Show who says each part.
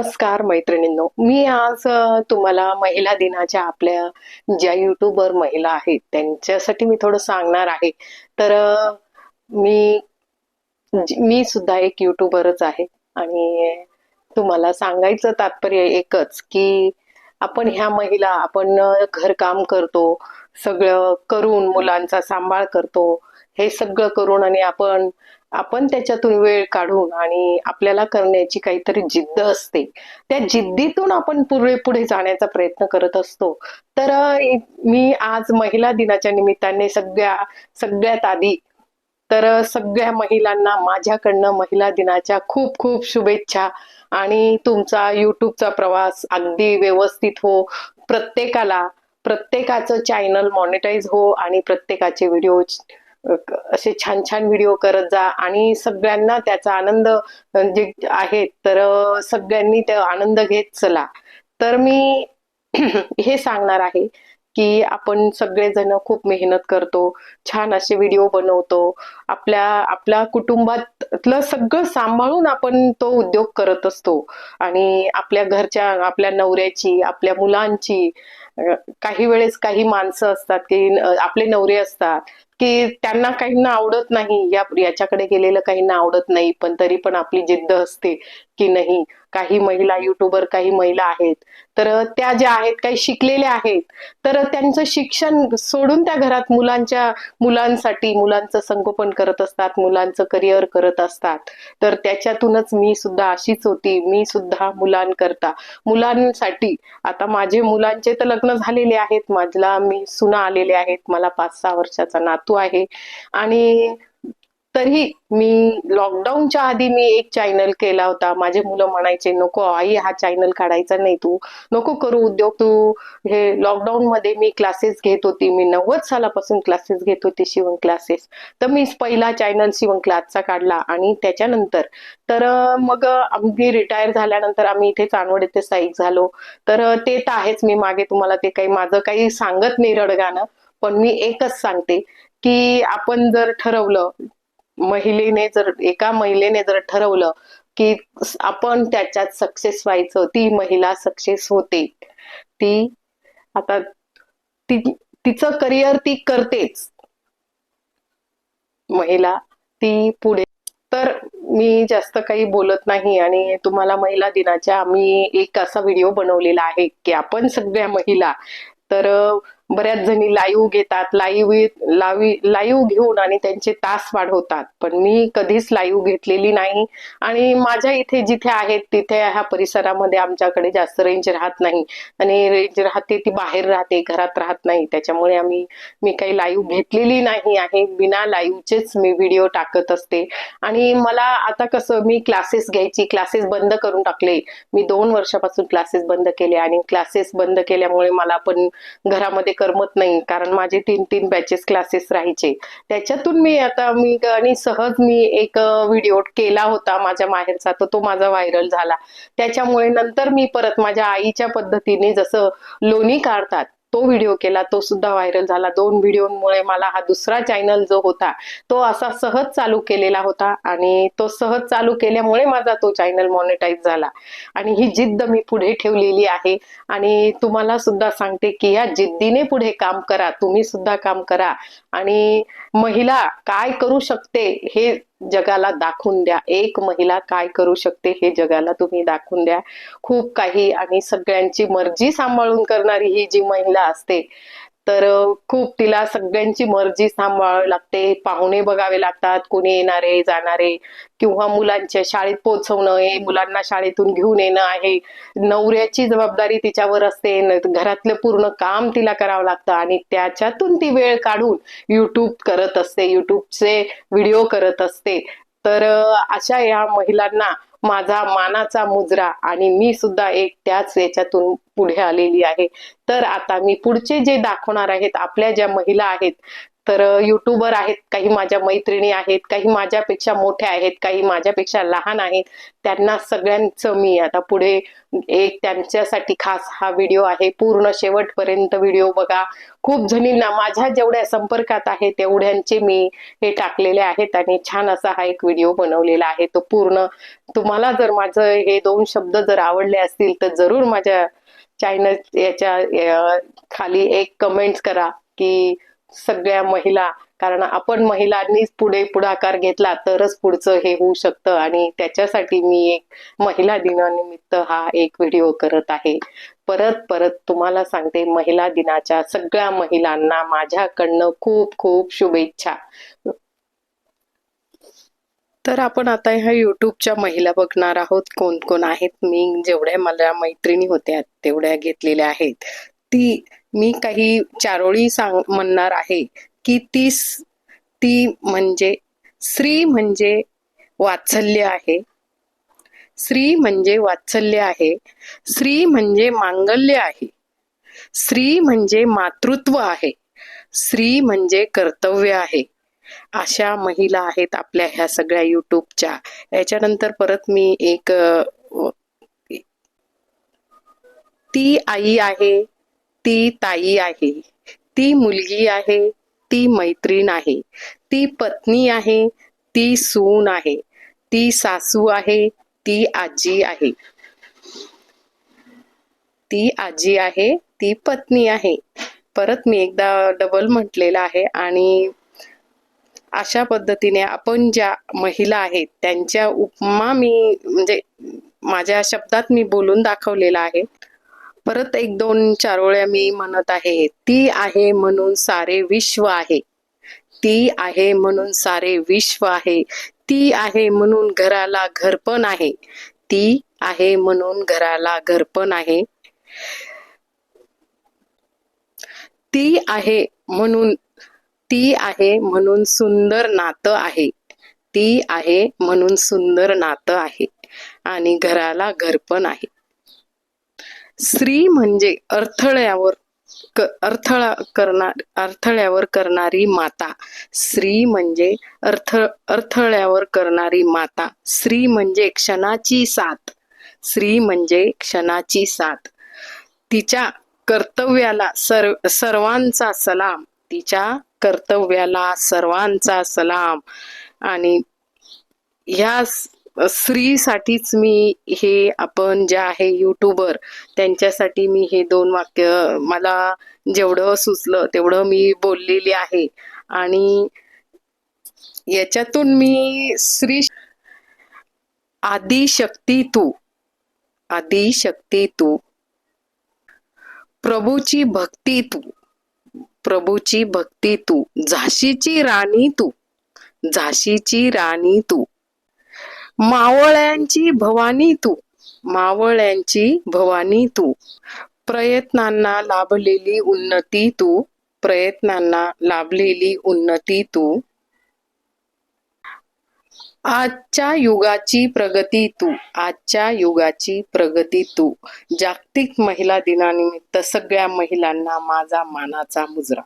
Speaker 1: नमस्कार मैत्रिणींनो. मी आज तुम्हाला महिला दिनाच्या आपल्या ज्या युट्यूबर महिला आहेत त्यांच्यासाठी मी थोडं सांगणार आहे. तर मी मी सुद्धा एक युट्यूबरच आहे आणि तुम्हाला सांगायचं तात्पर्य एकच की आपण ह्या महिला आपण घरकाम करतो सगळं करून मुलांचा सांभाळ करतो हे सगळं करून आणि आपण आपण त्याच्यातून वेळ काढून आणि आपल्याला करण्याची काहीतरी जिद्द असते. त्या जिद्दीतून आपण पुढे पुढे जाण्याचा प्रयत्न करत असतो. तर मी आज महिला दिनाच्या निमित्ताने सगळ्या सगळ्यात आधी तर सगळ्या महिलांना माझ्याकडनं महिला दिनाच्या खूप खूप शुभेच्छा आणि तुमचा युट्यूबचा प्रवास अगदी व्यवस्थित हो. प्रत्येकाला प्रत्येकाचं चॅनल मॉनिटाईज हो आणि प्रत्येकाचे व्हिडिओ असे छान छान व्हिडिओ करत जा आणि सगळ्यांना त्याचा आनंद जे आहे तर सगळ्यांनी त्या आनंद घेत चला. तर मी हे सांगणार आहे की आपण सगळेजण खूप मेहनत करतो छान असे व्हिडिओ बनवतो आपल्या आपल्या कुटुंबातलं सगळं सांभाळून आपण तो उद्योग करत असतो. आणि आपल्या घरच्या आपल्या नवऱ्याची आपल्या मुलांची काही वेळेस काही माणसं असतात की आपले नवरे असतात की त्यांना काहींना आवडत नाही. या याच्याकडे गेलेलं काहींना आवडत नाही. पण तरी पण आपली जिद्द असते की नाही काही महिला युट्यूबर काही महिला आहेत. तर त्या ज्या आहेत काही शिकलेल्या आहेत. तर त्यांचं शिक्षण सोडून त्या घरात मुलांच्या मुलांसाठी मुलांचं संगोपन करत असतात मुलांचं करिअर करत असतात. तर त्याच्यातूनच मी सुद्धा अशीच होती. मी सुद्धा मुलांकरता. मुलांसाठी आता माझे मुलांचे तर लग्न झालेले आहेत. माझला मी सुना आलेले आहेत. मला पाच सहा वर्षाचा नातू आहे. आणि तरी मी लॉकडाऊनच्या आधी मी एक चॅनल केला होता. माझे मुलं म्हणायचे नको आई हा चॅनल काढायचा नाही तू. नको करू उद्योग. तू हे लॉकडाऊन मध्ये मी क्लासेस घेत होती. मी नव्वद सालापासून क्लासेस घेत होती शिवण क्लासेस तर मी पहिला चॅनल शिवण क्लासचा काढला आणि त्याच्यानंतर. तर मग अगदी रिटायर झाल्यानंतर आम्ही इथे चांदवड येथे स्थायिक झालो. तर ते तर आहेच. मी मागे तुम्हाला ते काही माझं काही सांगत नाही रडगाणं. पण मी एकच सांगते की आपण जर ठरवलं महिलेने जर एका महिलेने जर ठरवलं की आपण त्याच्यात सक्सेस व्हायचं ती महिला सक्सेस होते ती आता ती तिचं करिअर ती करतेच. महिला ती पुढे तर मी जास्त काही बोलत नाही आणि तुम्हाला महिला दिनाच्या मी एक असा व्हिडिओ बनवलेला आहे की आपण सगळ्या महिला तर बऱ्याच जणी लाईव्ह घेतात लाईव्ह लावी लाईव्ह घेऊन आणि त्यांचे तास वाढवतात. पण मी कधीच लाईव्ह घेतलेली नाही. आणि माझ्या इथे जिथे आहेत तिथे ह्या परिसरामध्ये आमच्याकडे जास्त रेंज राहत नाही. आणि रेंज राहते ती बाहेर राहते घरात राहत नाही. त्याच्यामुळे आम्ही मी काही लाईव्ह घेतलेली नाही आहे. बिना लाईव्हचेच मी व्हिडिओ टाकत असते. आणि मला आता कसं मी क्लासेस घ्यायची क्लासेस बंद करून टाकले. मी दोन वर्षापासून क्लासेस बंद केले आणि क्लासेस बंद केल्यामुळे मला पण घरामध्ये करमत नाही. कारण माझे तीन तीन बॅचेस क्लासेस राहायचे. त्याच्यातून मी आता मी आणि सहज मी एक व्हिडिओ केला होता माझ्या माहेरचा. तर तो माझा व्हायरल झाला. त्याच्यामुळे नंतर मी परत माझ्या आईच्या पद्धतीने जसं लोणी काढतात तो व्हिडिओ केला तो सुद्धा व्हायरल झाला. दोन व्हिडिओमुळे मला हा दुसरा चॅनल जो होता तो असा सहज चालू केलेला होता आणि तो सहज चालू केल्यामुळे माझा तो चॅनल मॉनिटाईज झाला. आणि ही जिद्द मी पुढे ठेवलेली आहे आणि तुम्हाला सुद्धा सांगते की या जिद्दीने पुढे काम करा तुम्ही सुद्धा काम करा. आणि महिला काय करू शकते हे जगाला दाखवून द्या. एक महिला काय करू शकते हे जगाला तुम्ही दाखवून द्या. खूप काही आणि सगळ्यांची मर्जी सांभाळून करणारी ही जी महिला असते तर खूप तिला सगळ्यांची मर्जी सांभाळावी लागते. पाहुणे बघावे लागतात कोणी येणारे जाणारे किंवा मुलांच्या शाळेत पोहोचवणं हे मुलांना शाळेतून घेऊन येणं आहे. नवऱ्याची जबाबदारी तिच्यावर असते. घरातलं पूर्ण काम तिला करावं लागतं आणि त्याच्यातून ती वेळ काढून युट्यूब करत असते. युट्यूबचे व्हिडिओ करत असते. तर अशा या महिलांना माझा मानाचा मुजरा आणि मी सुद्धा एक त्याच याच्यातून पुढे आलेली आहे. तर आता मी पुढचे जे दाखवणार आहेत आपल्या ज्या महिला आहेत तर युट्यूबर आहेत काही माझ्या मैत्रिणी आहेत काही माझ्यापेक्षा मोठ्या आहेत काही माझ्यापेक्षा लहान आहेत त्यांना सगळ्यांचं मी आता पुढे एक त्यांच्यासाठी खास हा व्हिडिओ आहे. पूर्ण शेवटपर्यंत व्हिडिओ बघा. खूप जणींना माझ्या जेवढ्या संपर्कात आहे तेवढ्यांचे मी हे टाकलेले आहेत आणि छान असा हा एक व्हिडिओ बनवलेला आहे. तो पूर्ण तुम्हाला जर माझं हे दोन शब्द जर आवडले असतील तर जरूर माझ्या चॅनल याच्या खाली एक कमेंट करा की सगळ्या महिला कारण आपण महिलांनीच पुढे पुढाकार घेतला तरच पुढचं हे होऊ शकतं. आणि त्याच्यासाठी मी एक महिला दिनानिमित्त हा एक व्हिडिओ करत आहे. परत परत तुम्हाला सांगते महिला दिनाच्या सगळ्या महिलांना माझ्याकडनं खूप खूप शुभेच्छा. तर आपण आता ह्या युट्यूबच्या महिला बघणार आहोत कोण कोण आहेत. मी जेवढ्या मला मैत्रिणी होत्या तेवढ्या घेतलेल्या आहेत. ती मी काही चारोळी सांग म्हणणार आहे की ती ती म्हणजे स्त्री म्हणजे वात्सल्य आहे. स्त्री म्हणजे वात्सल्य आहे. स्त्री म्हणजे मांगल्य आहे. स्त्री म्हणजे मातृत्व आहे. स्त्री म्हणजे कर्तव्य आहे. अशा महिला आहेत आपल्या ह्या सगळ्या युट्यूबच्या याच्यानंतर परत मी एक ती आई आहे. ती ताई आहे. ती मुलगी आहे. ती मैत्रीण आहे. ती पत्नी आहे. ती सून आहे. ती सासू आहे. ती आजी आहे. ती आजी आहे. ती पत्नी आहे. परत मी एकदा डबल म्हटलेलं आहे आणि अशा पद्धतीने आपण ज्या महिला आहेत त्यांच्या उपमा मी म्हणजे माझ्या शब्दात मी बोलून दाखवलेला आहे. परत एक दोन चारोळ्या मी म्हणत आहे. ती आहे म्हणून सारे विश्व आहे. ती आहे म्हणून सारे विश्व आहे. ती आहे म्हणून घराला घरपण आहे. ती आहे म्हणून घराला घरपण आहे. ती आहे म्हणून ती आहे म्हणून सुंदर नातं आहे. ती आहे म्हणून सुंदर नातं आहे. आणि घराला घरपण आहे. स्त्री म्हणजे अडथळ्यावर क- अडथळा करणार अडथळ्यावर करणारी माता. स्त्री म्हणजे अर्थ अडथळ्यावर करणारी माता. स्त्री म्हणजे क्षणाची साथ. स्त्री म्हणजे क्षणाची साथ. तिच्या कर्तव्याला सर्व सर्वांचा सलाम. तिच्या कर्तव्याला सर्वांचा सलाम. आणि ह्या स्त्रीसाठीच मी हे आपण जे आहे युट्यूबर त्यांच्यासाठी मी हे दोन वाक्य मला जेवढं सुचलं तेवढं मी बोललेली आहे. आणि याच्यातून मी स्त्री आदिशक्ती तू आदिशक्ती तू प्रभूची भक्ती तू प्रभूची भक्ती तू झाशीची राणी तू झाशीची राणी तू. मावळ्यांची भवानी तू. मावळ्यांची भवानी तू. प्रयत्नांना लाभलेली उन्नती तू. प्रयत्नांना लाभलेली उन्नती तू. आजच्या युगाची प्रगती तू. आजच्या युगाची प्रगती तू. जागतिक महिला दिनानिमित्त सगळ्या महिलांना माझा मानाचा मुजरा.